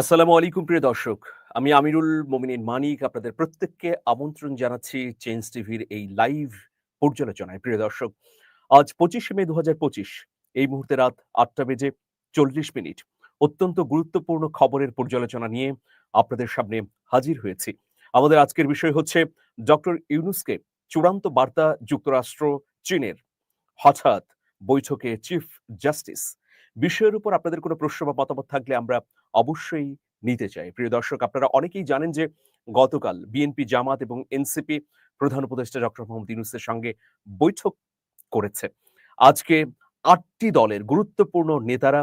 আসসালামু আলাইকুম, প্রিয় দর্শক। আমি আমিরুল মোমিনিন মানিক, আপনাদের প্রত্যেককে আমন্ত্রণ জানাচ্ছি চেঞ্জ টিভির এই লাইভ পর্যালোচনায়। প্রিয় দর্শক, আজ পঁচিশে মে দুহাজার পঁচিশ, এই মুহূর্তে রাত আটটা বেজে চল্লিশ মিনিট। অত্যন্ত গুরুত্বপূর্ণ খবরের পর্যালোচনা নিয়ে আপনাদের সামনে হাজির হয়েছি। আমাদের আজকের বিষয় হচ্ছে ডক্টর ইউনুসকে চূড়ান্ত বার্তা যুক্তরাষ্ট্র, চীনের হঠাৎ বৈঠকে চিফ জাস্টিস বিষয়ের উপর আপনাদের কোনো প্রশ্ন বা মতামত থাকলে আমরা অবশ্যই নিতে চাই। প্রিয় দর্শক, আপনারা অনেকেই জানেন যে গতকাল বিএনপি, জামাত এবং এনসিপি প্রধান উপদেষ্টা ডক্টর মোহাম্মদ ইউনুসের সঙ্গে বৈঠক করেছে। আজকে আটটি দলের গুরুত্বপূর্ণ নেতারা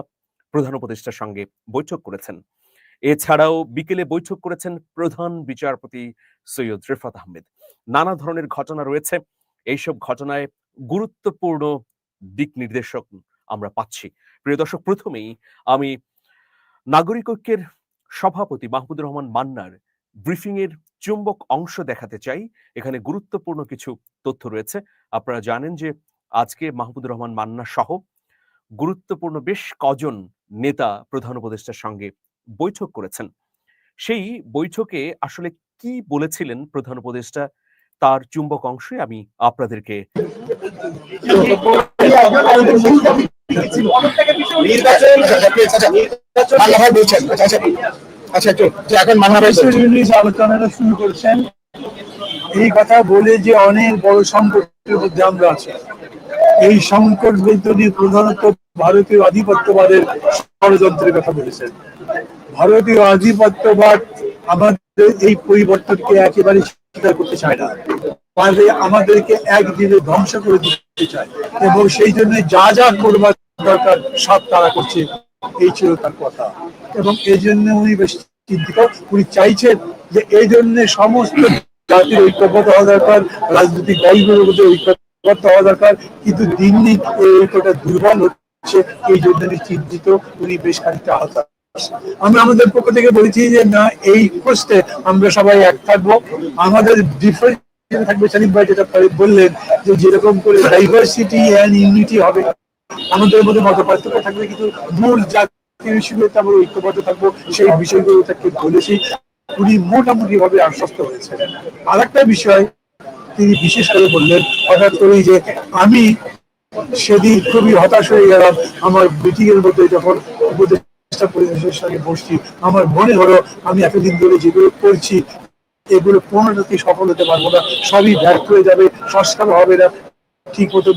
প্রধান উপদেষ্টার সঙ্গে বৈঠক করেছেন। এছাড়াও বিকেলে বৈঠক করেছেন প্রধান বিচারপতি সৈয়দ রেফাত আহমেদ। নানা ধরনের ঘটনা রয়েছে। এইসব ঘটনায় গুরুত্বপূর্ণ দিক নির্দেশক আমরা পাচ্ছি। প্রিয় দর্শক, প্রথমেই আমি নাগরিক ঐক্যের সভাপতি মাহমুদুর রহমান মান্নার ব্রিফিং এর চুম্বক অংশ দেখাতে চাই। এখানে গুরুত্বপূর্ণ কিছু তথ্য রয়েছে। আপনারা জানেন যে আজকে মাহমুদুর রহমান মান্না সহ গুরুত্বপূর্ণ বেশ কজন নেতা প্রধান উপদেষ্টার সঙ্গে বৈঠক করেছেন। সেই বৈঠকে আসলে কি বলেছিলেন প্রধান উপদেষ্টা তার চুম্বক অংশে আমি আপনাদেরকে আচ্ছা আচ্ছা আচ্ছা এই কথা বলে যে অনেক বড় সংকটের মধ্যে আমরা আছি। এই সংকট উনি প্রধানত ভারতীয় আধিপত্যবাদের ষড়যন্ত্রের কথা বলেছেন। ভারতীয় আধিপত্যবাদ আমাদের এই পরিবর্তনকে একেবারে স্বীকার করতে চায় না। পারলে আমাদেরকে একদিনে ধ্বংস করে দিতে চায়। এবং সেই জন্য যা যা করবার দরকার সব তারা করছে। এই ছিল তার কথা। এবং এই জন্য উনি বেশ চিন্তিত। উনি চাইছেন যে এই জন্য সমস্ত জাতির ঐক্যবদ্ধ হওয়া দরকার, রাজনৈতিক দলগুলোর মধ্যে ঐক্যবদ্ধ হওয়া দরকার। কিন্তু দিন দিন এই ঐক্যটা দুর্বল হচ্ছে। এই জন্য উনি চিন্তিত। উনি বেশ খানিকটা হতাশ আমরা আমাদের পক্ষ থেকে বলেছি যে, না, এই পোস্টে আমরা সবাই এক থাকব। আমাদের ডিফারেন্ট থাকবে ভাই, যেটা বললেন যে যেরকম করে ডাইভার্সিটি অ্যান্ড ইউনিটি হবে, আমাদের মধ্যে মত পার্থক্য থাকবে, কিন্তু মূল আমরা ঐক্যবদ্ধ থাকব, সেই বিষয়গুলো তাকে বলেছি উনি মোটামুটি ভাবে আশ্বস্ত হয়েছেন। আর একটা বিষয় তিনি বিশেষ করে বললেন হঠাৎ করেই যে আমি সেদিন খুবই হতাশ হয়ে গেলাম, আমার মিটিং এর মধ্যে যখন উপদেষ্টা পরিবেশের সঙ্গে বসছি, আমার মনে হলো আমি এতদিন ধরে যেগুলো করছি এগুলো কোনোটাতেই সফল হতে পারব না। সবই ব্যর্থ হয়ে যাবে, সংস্কার হবে না ঠিক মতো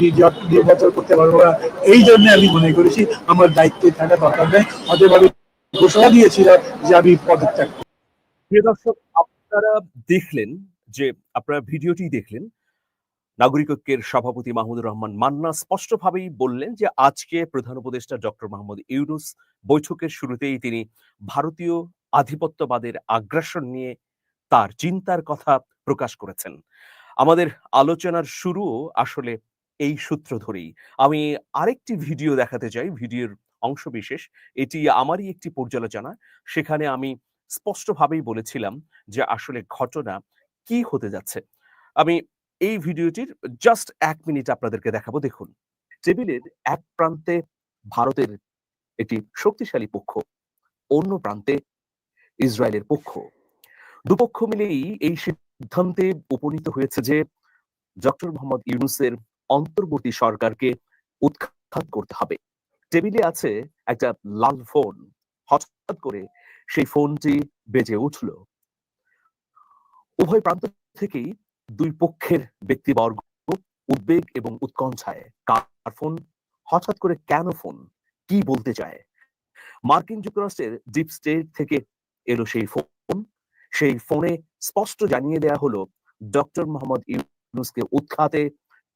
নির্বাচন করতে পারব না। এই জন্য আমি মনে করেছি, আমার দায়িত্বে থাকা দরকার নেই। অতএব আমি ঘোষণা দিয়েছিলাম যে আমি পদত্যাগ। প্রিয় দর্শক, আপনারা দেখলেন যে, আপনারা ভিডিওটি দেখলেন, নাগরিক ঐক্যের সভাপতি মাহমুদুর রহমান মান্না স্পষ্টভাবেই বললেন যে, আজকে প্রধান উপদেষ্টা ডক্টর মোহাম্মদ ইউনুস বৈঠকের শুরুতেই তিনি ভারতীয় আধিপত্যবাদের আগ্রাসন নিয়ে তার চিন্তার কথা প্রকাশ করেছেন। আমাদের আলোচনার শুরুও আসলে এই সূত্র ধরেই। আমি আরেকটি ভিডিও দেখাতে চাই, ভিডিওর অংশবিশেষ এটি আমারই একটি পর্যালোচনা। সেখানে আমি স্পষ্টভাবেই বলেছিলাম যে আসলে ঘটনা কি হতে যাচ্ছে। আমি এই ভিডিওটির জাস্ট এক মিনিট আপনাদেরকে দেখাবো। দেখুন, টেবিলের এক প্রান্তে ভারতের একটি শক্তিশালী পক্ষ, অন্য প্রান্তে ইসরায়েলের পক্ষ। দুপক্ষ মিলেই এই সিদ্ধান্তে উপনীত হয়েছে যে ডক্টর মোহাম্মদ ইউনুসের অন্তর্বর্তী সরকারকে উৎখাত করতে হবে। টেবিলে আছে একটা লাল ফোন। হঠাৎ করে সেই ফোনটি বেজে উঠল। উভয় প্রান্ত থেকেই দুই পক্ষের ব্যক্তিবর্গ উদ্বেগ এবং উৎকণ্ঠায়, কার ফোন? হঠাৎ করে কেন ফোন? কি বলতে চায়? মার্কিন যুক্তরাষ্ট্রের ডিপ স্টেট থেকে এলো সেই ফোন। সেই ফোনে স্পষ্ট জানিয়ে দেয়া হলো, ডক্টর মোহাম্মদ ইউনুসকে উৎখাতে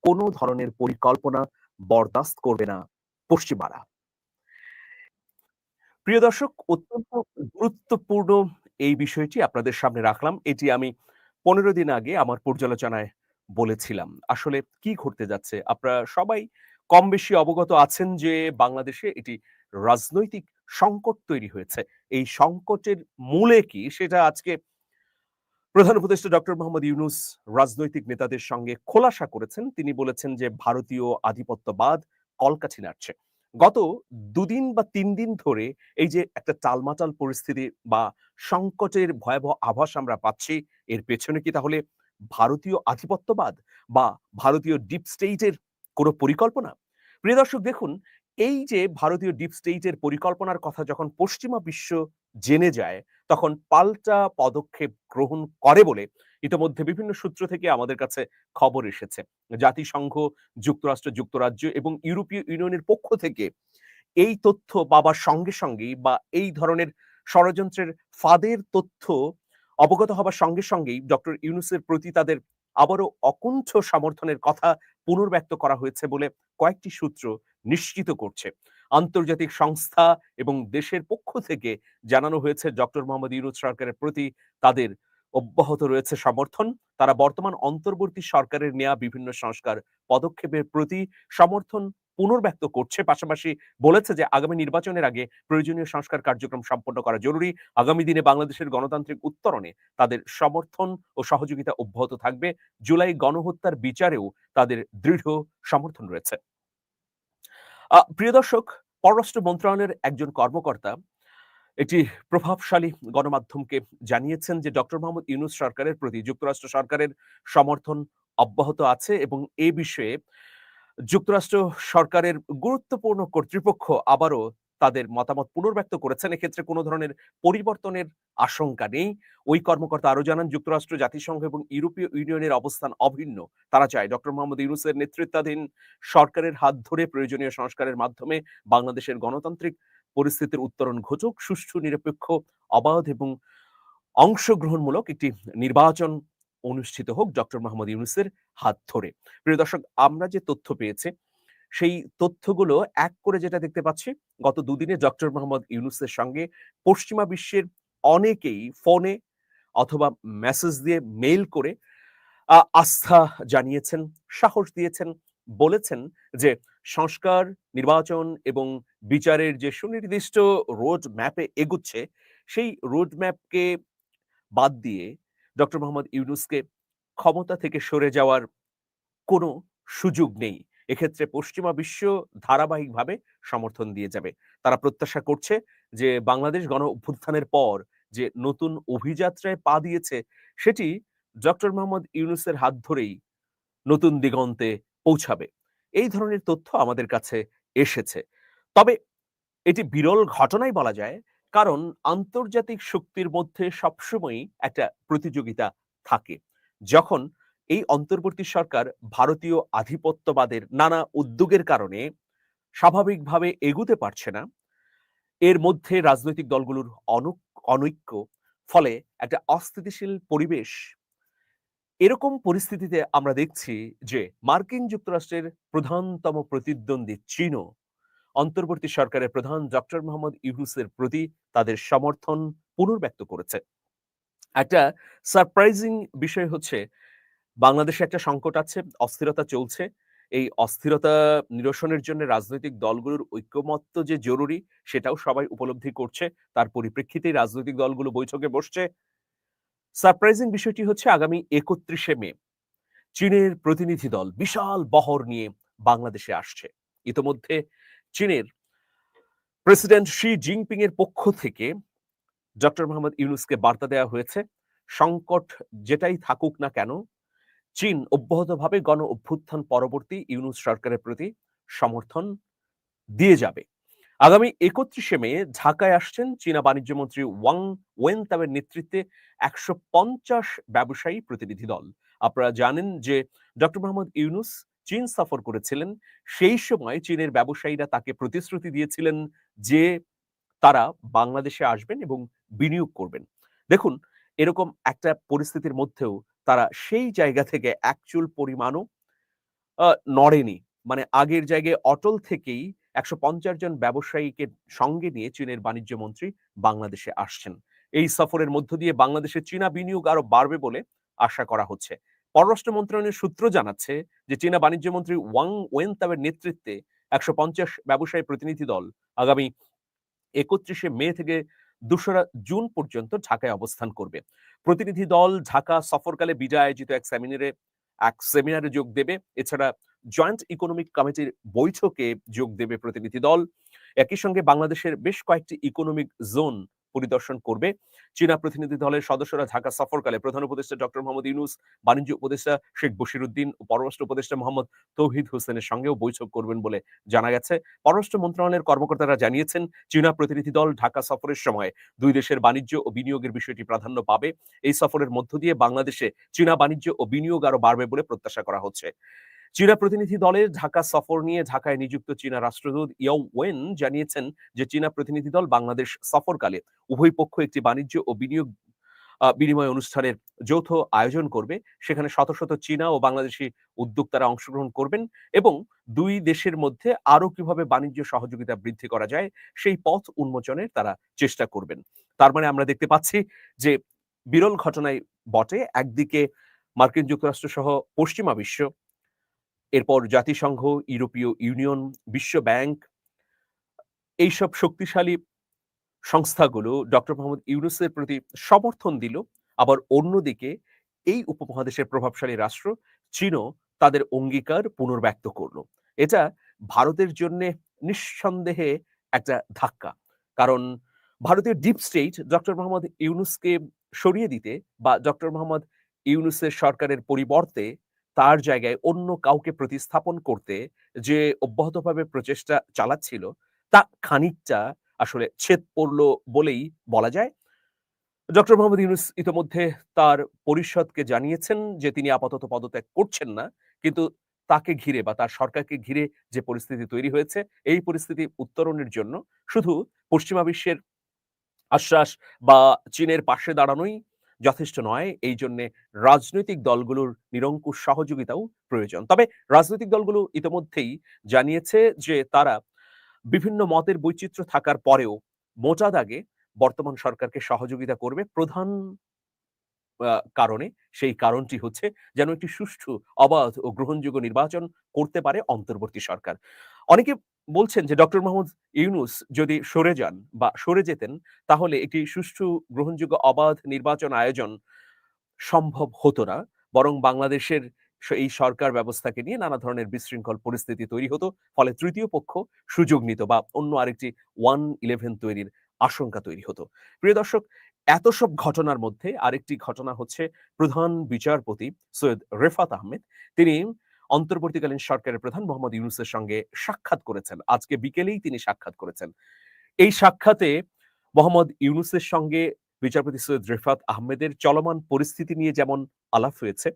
কোনো ধরনের পরিকল্পনা বরদাস্ত করবে না পশ্চিমারা। প্রিয় দর্শক, অত্যন্ত গুরুত্বপূর্ণ এই বিষয়টি আপনাদের সামনে রাখলাম। এটি আমি পনেরো দিন আগে আমার পর্যালোচনায় বলেছিলাম। আসলে কি ঘটতে যাচ্ছে? আপনারা সবাই কম বেশি অবগত আছেন যে বাংলাদেশে এটি রাজনৈতিক সংকট তৈরি হয়েছে। এই সংকটের মূলে কি সেটা আজকে প্রধান উপদেষ্টা ডক্টর মোহাম্মদ ইউনুস রাজনৈতিক নেতাদের সঙ্গে খোলাসা করেছেন। তিনি বলেছেন যে, ভারতীয় আধিপত্যবাদ কলকাঠি নাড়ছে। গত দুদিন বা তিন দিন ধরে এই যে একটা টালমাটাল পরিস্থিতি বা সংকটের ভয়াবহ আভাস আমরা পাচ্ছি, এর পেছনে কি তাহলে ভারতীয় আধিপত্যবাদ বা ভারতীয় ডিপ স্টেটের কোনো পরিকল্পনা? প্রিয় দর্শক, দেখুন এই যে ভারতীয় ডিপ স্টেটের পরিকল্পনার কথা যখন পশ্চিমা বিশ্ব জেনে যায়, তখন পাল্টা পদক্ষেপ গ্রহণ করে বলে ইতোমধ্যে বিভিন্ন সূত্র থেকে আমাদের কাছে খবর এসেছে। জাতিসংঘ, যুক্তরাষ্ট্র, যুক্তরাজ্য এবং ইউরোপীয় ইউনিয়নের পক্ষ থেকে এই তথ্য পাবার সঙ্গে সঙ্গেই বা এই ধরনের ষড়যন্ত্রের ফাঁদের তথ্য অবগত হবার সঙ্গে সঙ্গেই ডক্টর ইউনুসের প্রতি তাদের আবারও অকুণ্ঠ সমর্থনের কথা পুনর্ব্যক্ত করা হয়েছে বলে কয়েকটি সূত্র নিশ্চিত করছে। আন্তর্জাতিক সংস্থা এবং দেশের পক্ষ থেকে জানানো হয়েছে, ডক্টর মোহাম্মদ ইউনুস সরকারের প্রতি তাদের অব্যাহত রয়েছে সমর্থন। তারা বর্তমান অন্তর্বর্তী সরকারের নেওয়া বিভিন্ন সংস্কার পদক্ষেপের প্রতি সমর্থন পুনর্ব্যক্ত করছে। পাশাপাশি বলেছে যে, আগামী নির্বাচনের আগে প্রয়োজনীয় সংস্কার কার্যক্রম সম্পন্ন করা জরুরি। আগামী দিনে বাংলাদেশের গণতান্ত্রিক উত্তরণে তাদের সমর্থন ও সহযোগিতা অব্যাহত থাকবে। জুলাই গণহত্যার বিচারেও তাদের দৃঢ় সমর্থন রয়েছে। প্রিয় দর্শক, পররাষ্ট্র মন্ত্রণালয়ের একজন কর্মকর্তা একটি প্রভাবশালী গণমাধ্যমকে জানিয়েছেন যে ডক্টর মোহাম্মদ ইউনুস সরকারের প্রতি, যুক্তরাষ্ট্র সরকারের সমর্থন অব্যাহত আছে এবং এ বিষয়ে যুক্তরাষ্ট্র সরকারের গুরুত্বপূর্ণ কর্তৃপক্ষ আবারও তাদের মতামত পুনর্ব্যক্ত করেছেন, এক্ষেত্রে কোনো ধরনের পরিবর্তনের আশঙ্কা নেই। ওই কর্মকর্তা আরও জানান, যুক্তরাষ্ট্র, জাতিসংঘ এবং ইউরোপীয় ইউনিয়নের অবস্থান অভিন্ন। তারা চায় ডক্টর মোহাম্মদ ইউনুসের নেতৃত্বাধীন সরকারের হাত ধরে প্রয়োজনীয় সংস্কারের মাধ্যমে বাংলাদেশের গণতান্ত্রিক পরিস্থিতির উত্তরণ ঘটুক, সুষ্ঠু, নিরপেক্ষ, অবাধ এবং অংশগ্রহণমূলক একটি নির্বাচন অনুষ্ঠিত হোক, ডক্টর মোহাম্মদ ইউনুসের হাত ধরে। প্রিয় দর্শক, আমরা যে তথ্য পেয়েছি সেই তথ্যগুলো এক করে যেটা দেখতে পাচ্ছি, গত দুদিনে ডক্টর মোহাম্মদ ইউনুসের সঙ্গে পশ্চিমা বিশ্বের অনেকেই ফোনে অথবা মেসেজ দিয়ে মেইল করে আস্থা জানিয়েছেন, সাহস দিয়েছেন, বলেছেন যে সংস্কার, নির্বাচন এবং বিচারের যে সুনির্দিষ্ট রোড ম্যাপে এগুচ্ছে, সেই রোড ম্যাপকে বাদ দিয়ে ডক্টর মোহাম্মদ ইউনুসকে ক্ষমতা থেকে সরে যাওয়ার কোনো সুযোগ নেই। এক্ষেত্রে পশ্চিমা বিশ্ব ধারাবাহিকভাবে সমর্থন দিয়ে যাবে। তারা প্রত্যাশা করছে যে বাংলাদেশ গণ অভ্যুত্থানের পর যে নতুন অভিযাত্রায় পা দিয়েছে, সেটি ডক্টর মোহাম্মদ ইউনুসের হাত ধরেই নতুন দিগন্তে পৌঁছাবে। এই ধরনের তথ্য আমাদের কাছে এসেছে। তবে এটি বিরল ঘটনাই বলা যায়, কারণ আন্তর্জাতিক শক্তির মধ্যে সবসময়ই একটা প্রতিযোগিতা থাকে। যখন এই অন্তর্বর্তী সরকার ভারতীয় আধিপত্যবাদের নানা উদ্যোগের কারণে স্বাভাবিকভাবে এগুতে পারছে না। এর মধ্যে রাজনৈতিক দলগুলোর অনুক- অনৈক্য, ফলে একটা অস্থিতিশীল পরিবেশ। এরকম পরিস্থিতিতে আমরা দেখছি যে মার্কিন যুক্তরাষ্ট্রের প্রধানতম প্রতিদ্বন্দ্বী চীনও অন্তর্বর্তী সরকারের প্রধান ডক্টর মোহাম্মদ ইউনুসের প্রতি তাদের সমর্থন পুনর্ব্যক্ত করেছে। একটা সারপ্রাইজিং বিষয় হচ্ছে বাংলাদেশে একটা সংকট আছে, অস্থিরতা চলছে। এই অস্থিরতা নিরসনের জন্য রাজনৈতিক দলগুলোর ঐক্যমত্য যে জরুরি, সেটাও সবাই উপলব্ধি করছে। তার পরিপ্রেক্ষিতেই রাজনৈতিক দলগুলো বৈঠকে বসছে। সারপ্রাইজিং বিষয়টি হচ্ছে আগামী একত্রিশে মে। চীনের প্রতিনিধি দল বিশাল বহর নিয়ে বাংলাদেশে আসছে। ইতোমধ্যে চীনের প্রেসিডেন্ট শি জিনপিং এর পক্ষ থেকে ডক্টর মোহাম্মদ ইউনুসকে বার্তা দেওয়া হয়েছে, সংকট যেটাই থাকুক না কেন চীন অব্যাহতভাবে গণ অভ্যুত্থান পরবর্তী ইউনুস সরকারের প্রতি সমর্থন দিয়ে যাবে। আগামী একত্রিশে মে ঢাকায় আসছেন চীনা বাণিজ্য মন্ত্রী ওয়াং ওয়েনতাবের নেতৃত্বে একশো পঞ্চাশ ব্যবসায়ী প্রতিনিধি দল। আপনারা জানেন যে ডক্টর মোহাম্মদ ইউনুস চীন সফর করেছিলেন, সেই সময় চীনের ব্যবসায়ীরা তাকে প্রতিশ্রুতি দিয়েছিলেন যে তারা বাংলাদেশে আসবেন এবং বিনিয়োগ করবেন। দেখুন, এরকম একটা পরিস্থিতির মধ্যেও তারা সেই জায়গা থেকে একচুল পরিমাণও নড়েনি। মানে আগের জায়গায় অটল থেকেই একশো পঞ্চাশ জন ব্যবসায়ীকে সঙ্গে নিয়ে চীনের বাণিজ্য মন্ত্রী বাংলাদেশে আসছেন। এই সফরের মধ্য দিয়ে বাংলাদেশে চীনা বিনিয়োগ আরও বাড়বে বলে আশা করা হচ্ছে। পররাষ্ট্র মন্ত্রণালয়ের সূত্র জানাচ্ছে যে, চীনা বাণিজ্য মন্ত্রী ওয়াং ওয়েনতাবের নেতৃত্বে একশো পঞ্চাশ ব্যবসায়ী প্রতিনিধি দল আগামী একত্রিশে মে থেকে দোসরা জুন পর্যন্ত ঢাকায় অবস্থান করবে। প্রতিনিধি দল ঢাকা সফরকালে বিজয় আয়োজিত এক সেমিনারে এক সেমিনারে যোগ দেবে। এছাড়া জয়েন্ট ইকোনমিক কমিটির বৈঠকে যোগ দেবে প্রতিনিধি দল। একই সঙ্গে বাংলাদেশের বেশ কয়েকটি ইকোনমিক জোন পরিদর্শন করবে। চীনা প্রতিনিধি দলের সদস্যরা ঢাকা সফরকালে প্রধান উপদেষ্টা ডক্টর মোহাম্মদ ইউনুস, বাণিজ্য উপদেষ্টা শেখ বশিরুদ্দিন ও পররাষ্ট্র উপদেষ্টা মোহাম্মদ তৌহিদ হোসেনের সঙ্গেও বৈঠক করবেন বলে জানা গেছে। পররাষ্ট্র মন্ত্রণালয়ের কর্মকর্তারা জানিয়েছেন, চীনা প্রতিনিধি দল ঢাকা সফরের সময় দুই দেশের বাণিজ্য ও বিনিয়োগের বিষয়টি প্রাধান্য পাবে। এই সফরের মধ্য দিয়ে বাংলাদেশে চীনা বাণিজ্য ও বিনিয়োগ আরও বাড়বে বলে প্রত্যাশা করা হচ্ছে। চীনা প্রতিনিধি দলের ঢাকা সফর নিয়ে ঢাকায় নিযুক্ত চীনা রাষ্ট্রদূত ইয়ং ওয়েন জানিয়েছেন যে চীনা প্রতিনিধি দল বাংলাদেশ সফরকালে উভয় পক্ষ একটি বাণিজ্য ও বিনিয়োগ বিনিময় অনুষ্ঠানের যৌথ আয়োজন করবে। সেখানে শত শত চীনা ও বাংলাদেশি উদ্যোক্তারা অংশগ্রহণ করবেন এবং দুই দেশের মধ্যে আরও কীভাবে বাণিজ্য সহযোগিতা বৃদ্ধি করা যায় সেই পথ উন্মোচনের তারা চেষ্টা করবেন। তার মানে আমরা দেখতে পাচ্ছি যে বিরল ঘটনায় বটে। একদিকে মার্কিন যুক্তরাষ্ট্র সহ পশ্চিমা বিশ্ব এরপর জাতিসংঘ, ইউরোপীয় ইউনিয়ন, বিশ্ব ব্যাংক, এইসব শক্তিশালী সংস্থাগুলো ডক্টর মোহাম্মদ ইউনুসের প্রতি সমর্থন দিল। আবার অন্যদিকে এই উপমহাদেশের প্রভাবশালী রাষ্ট্র চীনও তাদের অঙ্গীকার পুনর্ব্যক্ত করল। এটা ভারতের জন্য নিঃসন্দেহে একটা ধাক্কা। কারণ ভারতীয় ডিপ স্টেট ডক্টর মোহাম্মদ ইউনুসকে সরিয়ে দিতে বা ডক্টর মোহাম্মদ ইউনুসের সরকারের পরিবর্তে তার জায়গায় অন্য কাউকে প্রতিস্থাপন করতে যে অব্যাহতভাবে প্রচেষ্টা চালাচ্ছিল তা খানিকটা আসলে ছেদ পড়ল বলেই বলা যায়। ডক্টর মোহাম্মদ ইউনুস ইতোমধ্যে তার পরিষদকে জানিয়েছেন যে তিনি আপাতত পদত্যাগ করছেন না, কিন্তু তাকে ঘিরে বা তার সরকারকে ঘিরে যে পরিস্থিতি তৈরি হয়েছে, এই পরিস্থিতি উত্তরণের জন্য শুধু পশ্চিমা বিশ্বের আশ্বাস বা চীনের পাশে দাঁড়ানোই যথেষ্ট নয়। এই জন্যে রাজনৈতিক দলগুলোর নিরঙ্কুশ সহযোগিতাও প্রয়োজন। তবে রাজনৈতিক দলগুলো ইতোমধ্যেই জানিয়েছে যে, তারা বিভিন্ন মতের বৈচিত্র্য থাকার পরেও মোটা দাগে বর্তমান সরকারকে সহযোগিতা করবে। প্রধান কারণে সেই কারণটি হচ্ছে যেন একটি সুষ্ঠু, অবাধ ও গ্রহণযোগ্য নির্বাচন করতে পারে অন্তর্বর্তী সরকার। অনেকে বলছেন যে, ডক্টর মোহাম্মদ ইউনুস যদি সরে যান বা সরে যেতেন, তাহলে একটি সুষ্ঠু, গ্রহণযোগ্য, অবাধ নির্বাচন আয়োজন সম্ভব হতো না। বরং বাংলাদেশের এই সরকার ব্যবস্থাকে নিয়ে নানা ধরনের বিশৃঙ্খল পরিস্থিতি তৈরি হতো। ফলে তৃতীয় পক্ষ সুযোগ নিত বা অন্য আরেকটি ওয়ান ইলেভেন তৈরির আশঙ্কা তৈরি হতো। প্রিয় দর্শক, এত সব ঘটনার মধ্যে আরেকটি ঘটনা হচ্ছে প্রধান বিচারপতি সৈয়দ রেফাত আহমেদ। তিনি অন্তর্বর্তীকালীন সরকারের প্রধান মোহাম্মদ ইউনুসের সঙ্গে সাক্ষাৎ করেছেন। আজকে বিকেলেই তিনি সাক্ষাৎ করেছেন। এই সাক্ষাতে মোহাম্মদ ইউনুসের সঙ্গে বিচারপতি সৈয়দ রেফাত আহমেদের চলমান পরিস্থিতি নিয়ে যেমন আলাপ হয়েছে,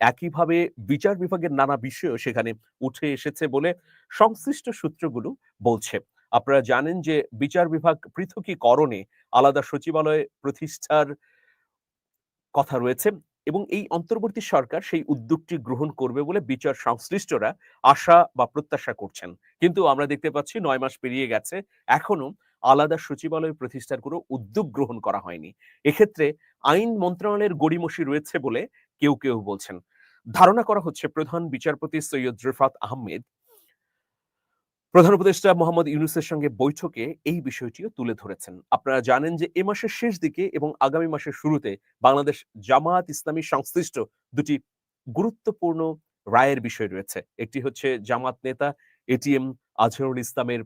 একইভাবে বিচার বিভাগের নানা বিষয়ও সেখানে উঠে এসেছে বলে সংশ্লিষ্ট সূত্রগুলো বলছে। আপনারা জানেন যে বিচার বিভাগ পৃথকীকরণে আলাদা সচিবালয় প্রতিষ্ঠার কথা রয়েছে। এবং এই অন্তর্বর্তী সরকার সেই উদ্যোগটি গ্রহণ করবে বলে বিচার সংশ্লিষ্টরা আশা বা প্রত্যাশা করছেন। কিন্তু আমরা দেখতে পাচ্ছি নয় মাস পেরিয়ে গেছে এখনও আলাদা সচিবালয় প্রতিষ্ঠার কোনো উদ্যোগ গ্রহণ করা হয়নি। এক্ষেত্রে আইন মন্ত্রণালয়ের গড়িমসি রয়েছে বলে কেউ কেউ বলছেন। ধারণা করা হচ্ছে প্রধান বিচারপতি সৈয়দ রিফাত আহমেদ প্রধান উপদেষ্টা মোহাম্মদ ইউনুসের সঙ্গে বৈঠকে এই বিষয়টিও তুলে ধরেছেন। আপনারা জানেন যে এ মাসের শেষ দিকে এবং আগামী মাসের শুরুতে বাংলাদেশ জামায়াত ইসলামী সংশ্লিষ্ট দুটি গুরুত্বপূর্ণ রায়ের বিষয় রয়েছে। একটি হচ্ছে জামাত নেতা এটিএম আজহারুল ইসলামের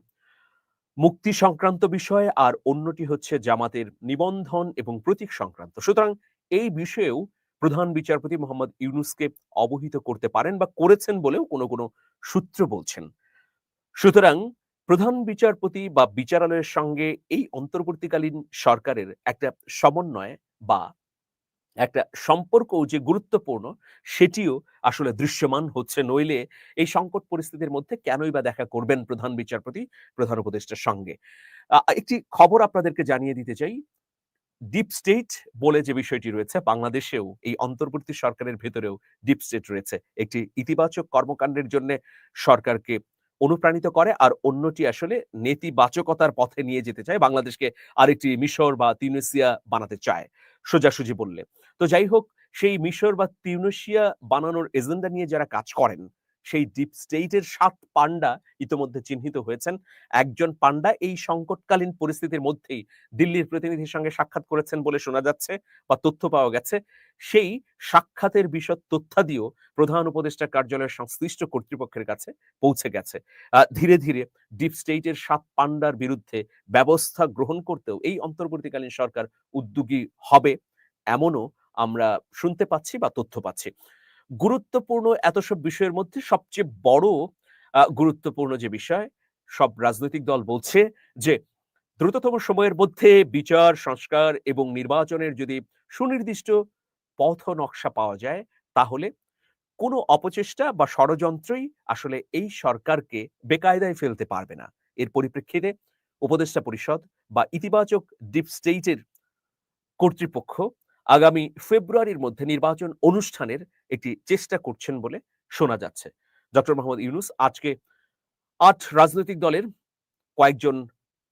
মুক্তি সংক্রান্ত বিষয় আর অন্যটি হচ্ছে জামাতের নিবন্ধন এবং প্রতীক সংক্রান্ত। সুতরাং এই বিষয়েও প্রধান বিচারপতি মোহাম্মদ ইউনুসকে অবহিত করতে পারেন বা করেছেন বলেও কোনো কোনো সূত্র বলছেন। সুতরাং প্রধান বিচারপতি বা বিচারালয়ের সঙ্গে এই অন্তর্বর্তীকালীন সরকারের একটা সমন্বয় বা একটা সম্পর্ক যে গুরুত্বপূর্ণ, সেটিও আসলে দৃশ্যমান হচ্ছে নইলে এই সংকট পরিস্থিতির মধ্যে কেনই বা দেখা করবেন প্রধান বিচারপতি, প্রধান উপদেষ্টার সঙ্গে? একটি খবর আপনাদেরকে জানিয়ে দিতে চাই। ডিপ স্টেট বলে যে বিষয়টি রয়েছে, বাংলাদেশেও এই অন্তর্বর্তী সরকারের ভেতরেও ডিপ স্টেট রয়েছে। একটি ইতিবাচক কর্মকাণ্ডের জন্য সরকারকে অনুপ্রাণিত করে আর অন্যটি আসলে নেতিবাচকতার পথে নিয়ে যেতে চায়, বাংলাদেশকে আরেকটি মিশর বা তিউনেশিয়া বানাতে চায়। সোজাসুজি বললে। তো যাই হোক, সেই মিশর বা তিউনেশিয়া বানানোর এজেন্ডা নিয়ে যারা কাজ করেন সেই ডিপ স্টেটের সাত পান্ডা ইতোমধ্যে চিহ্নিত হয়েছেন। একজন পান্ডা এই সংকটকালীন পরিস্থিতির মধ্যেই দিল্লির প্রতিনিধির সঙ্গে সাক্ষাৎ করেছেন বলে শোনা যাচ্ছে বা তথ্য পাওয়া গেছে। সেই সাক্ষাতের বিশদ তথ্যাদিও প্রধান উপদেষ্টা কার্যালয়ের সংশ্লিষ্ট কর্তৃপক্ষের কাছে পৌঁছে গেছে। ধীরে ধীরে ডিপ স্টেটের সাত পান্ডার বিরুদ্ধে ব্যবস্থা গ্রহণ করতেও এই অন্তর্বর্তীকালীন সরকার উদ্যোগী হবে, এমনও আমরা শুনতে পাচ্ছি বা তথ্য পাচ্ছি। গুরুত্বপূর্ণ এত সব বিষয়ের মধ্যে সবচেয়ে বড় গুরুত্বপূর্ণ যে বিষয়, সব রাজনৈতিক দল বলছে যে, দ্রুততম সময়ের মধ্যে বিচার, সংস্কার এবং নির্বাচনের যদি সুনির্দিষ্ট পথ নকশা পাওয়া যায়, তাহলে কোনো অপচেষ্টা বা ষড়যন্ত্রই আসলে এই সরকারকে বেকায়দায় ফেলতে পারবে না। এর পরিপ্রেক্ষিতে উপদেষ্টা পরিষদ বা ইতিবাচক ডিপ স্টেটের কর্তৃপক্ষ আগামী ফেব্রুয়ারির মধ্যে নির্বাচন অনুষ্ঠানের একটি চেষ্টা করছেন বলে শোনা যাচ্ছে। ডক্টর মোহাম্মদ ইউনুস আজকে আট রাজনৈতিক দলের কয়েকজন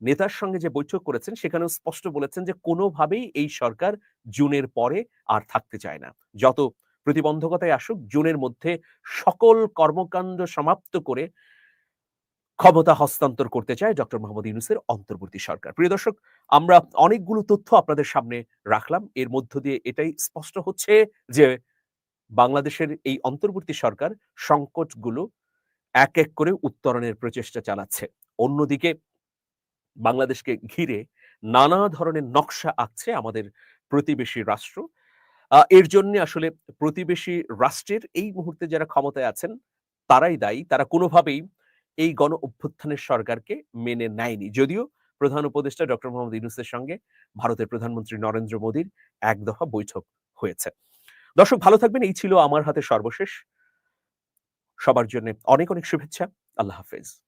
নেতার সঙ্গে যে বৈঠক করেছেন, সেখানেও স্পষ্ট বলেছেন যে কোনোভাবেই এই সরকার জুনের পরে আর থাকতে চায় না। যত প্রতিবন্ধকতায় আসুক, জুনের মধ্যে সকল কর্মকাণ্ড সমাপ্ত করে ক্ষমতা হস্তান্তর করতে চায় ডক্টর মোহাম্মদ ইউনুসের অন্তর্বর্তী সরকার। প্রিয় দর্শক, আমরা অনেকগুলো তথ্য আপনাদের সামনে রাখলাম। এর মধ্য দিয়ে এটাই স্পষ্ট হচ্ছে যে বাংলাদেশের এই অন্তর্বর্তী সরকার সংকটগুলো এক এক করে উত্তরণের প্রচেষ্টা চালাচ্ছে। অন্যদিকে বাংলাদেশকে ঘিরে নানা ধরনের নকশা আঁকছে আমাদের প্রতিবেশী রাষ্ট্র। এর জন্য আসলে প্রতিবেশী রাষ্ট্রের এই মুহূর্তে যারা ক্ষমতায় আছেন, তারাই দায়ী। তারা কোনোভাবেই এই গণ অভ্যুত্থানের সরকারকে মেনে নেয়নি। যদিও প্রধান উপদেষ্টা ডক্টর মোহাম্মদ ইউনুসের সঙ্গে ভারতের প্রধানমন্ত্রী নরেন্দ্র মোদীর এক দফা বৈঠক হয়েছে। দর্শক, ভালো থাকবেন। এই ছিল আমার হাতে সর্বশেষ। সবার জন্য অনেক অনেক শুভেচ্ছা। আল্লাহ হাফেজ।